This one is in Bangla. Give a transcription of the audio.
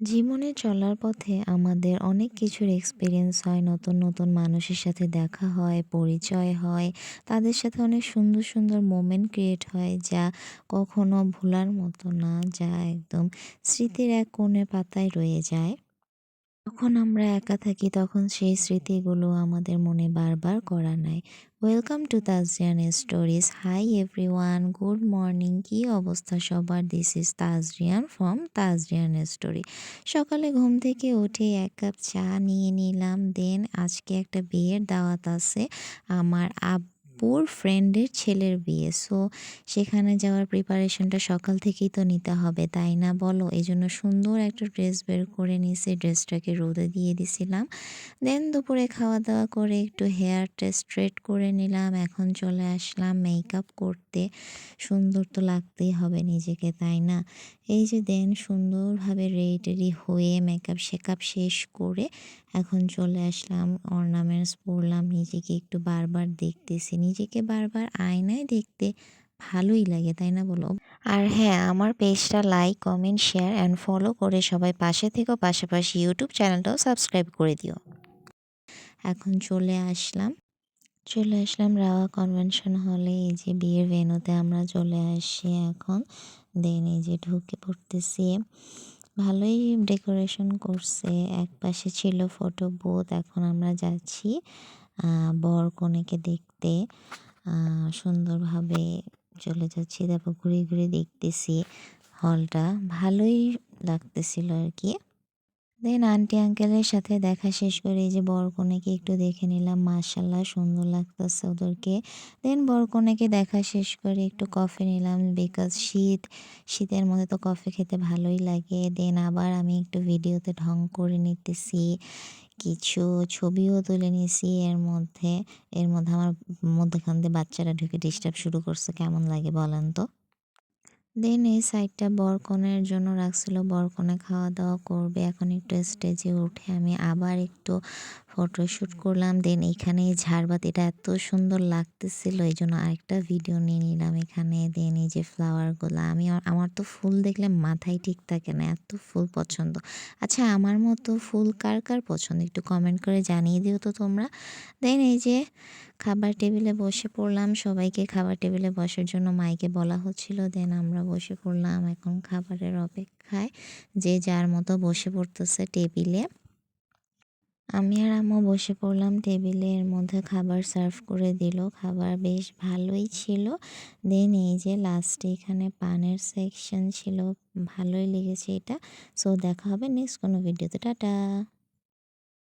জীবনে চলার পথে আমাদের অনেক কিছুর এক্সপিরিয়েন্স হয়, নতুন নতুন মানুষের সাথে দেখা হয়, পরিচয় হয়, তাদের সাথে অনেক সুন্দর সুন্দর মোমেন্ট ক্রিয়েট হয় যা কখনো ভোলার মতো না, যা একদম স্মৃতির এক কোণে পাতায় রয়ে যায়। যখন আমরা একা থাকি, তখন সেই স্মৃতিগুলো আমাদের মনে বারবার করা নেয় welcome to Tajrian stories hi everyone good morning কী অবস্থা সবার? This is Tajrian from Tajrian story সকালে ঘুম থেকে উঠে এক কাপ চা নিয়ে নিলাম। দেন আজকে একটা বিয়ের দাওয়াত আছে। আমার আব্বুর ফ্রেন্ডের ছেলের বিয়ে। সো সেখানে যাওয়ার প্রিপারেশনটা সকাল থেকেই তো নিতে হবে, তাই না বলো? এই জন্য সুন্দর একটা ড্রেস বের করে নিয়েছি ড্রেসটাকে রোদে দিয়ে দিছিলাম। দেন দুপুরে খাওয়া দাওয়া করে একটু হেয়ারটা স্ট্রেট করে নিলাম, এখন চলে আসলাম মেকআপ করতে। সুন্দর তো লাগতেই হবে নিজেকে, তাই না? এই যে দেন সুন্দরভাবে রেডি টেডি হয়ে মেকআপ শেকআপ শেষ করে এখন চলে আসলাম অর্নামেন্টস পরলাম, নিজেকে একটু বারবার দেখতেছি নিজেকে বারবার আয়নায় দেখতে ভালোই লাগে, তাই না বলো? আর হ্যাঁ আমার পেজটা like comment share and follow করে সবাই পাশে থেকেও পাশাপাশি ইউটিউব চ্যানেলটাও সাবস্ক্রাইব করে দিও। এখন চলে আসলাম। চলে আসলাম রাওয়া কনভেনশন হলে এই যে বিয়ের ভেনুতে আমরা চলে আসি এখন। দেন এই যে ঢুকে পড়তেছি। ভালোই ডেকোরেশন করছে। এক পাশে ছিল ফটো বুথ এখন আমরা যাচ্ছি। বর কনেকে দেখতে সুন্দরভাবে চলে যাচ্ছি। তারপর ঘুরে ঘুরে দেখতেছি হলটা। ভালোই লাগতেছিল আর কি। দেন আন্টি আঙ্কেলের সাথে দেখা শেষ করে এই যে বরকনেকে একটু দেখে নিলাম। মার্শাল্লাহ সুন্দর লাগতেছে ওদেরকে। দেন বরকনেকে দেখা শেষ করে একটু কফি নিলাম। বিকজ শীত, শীতের মধ্যে তো কফি খেতে ভালোই লাগে। দেন আবার আমি একটু ভিডিওতে ঢং করে নিতেছি। কিছু ছবিও তুলে নিয়েছি। এর মধ্যে এর মধ্যে আমার মধ্যেখান দিয়ে বাচ্চারা ঢুকে ডিস্টার্ব শুরু করছে। কেমন লাগে বলেন তো? দেন এই সাইডটা বরকনের জন্য রাখছিল। বরকনে খাওয়া দাওয়া করবে। এখন একটু স্টেজে উঠে আমি আবার একটু ফটোশ্যুট করলাম। দেন এখানে এই ঝাড়বাতিটা এত সুন্দর লাগতেছিল। এই জন্য আরেকটা ভিডিও নিয়ে নিলাম এখানে। দেন এই যে ফ্লাওয়ারগুলো আমি আমার তো ফুল দেখলে মাথায় ঠিক থাকে না। এত ফুল পছন্দ। আচ্ছা আমার মতো ফুল কার কার পছন্দ? একটু কমেন্ট করে জানিয়ে দিও তো তোমরা। দেন এই যে খাবার টেবিলে বসে পড়লাম। সবাইকে খাবার টেবিলে বসার জন্য মাইকে বলা হচ্ছিল। দেন আমরা বসে পড়লাম এখন খাবারের অপেক্ষায়। যে যার মতো বসে পড়তেছে টেবিলে। আমি আর আম্মু বসে পড়লাম। টেবিলের মধ্যে খাবার সার্ভ করে দিল। খাবার বেশ ভালোই ছিল। দেন এই যে লাস্টে এখানে পানের সেকশন ছিল। ভালোই লেগেছে এটা। সো দেখা হবে নেক্সট কোনো ভিডিওতে টাটা!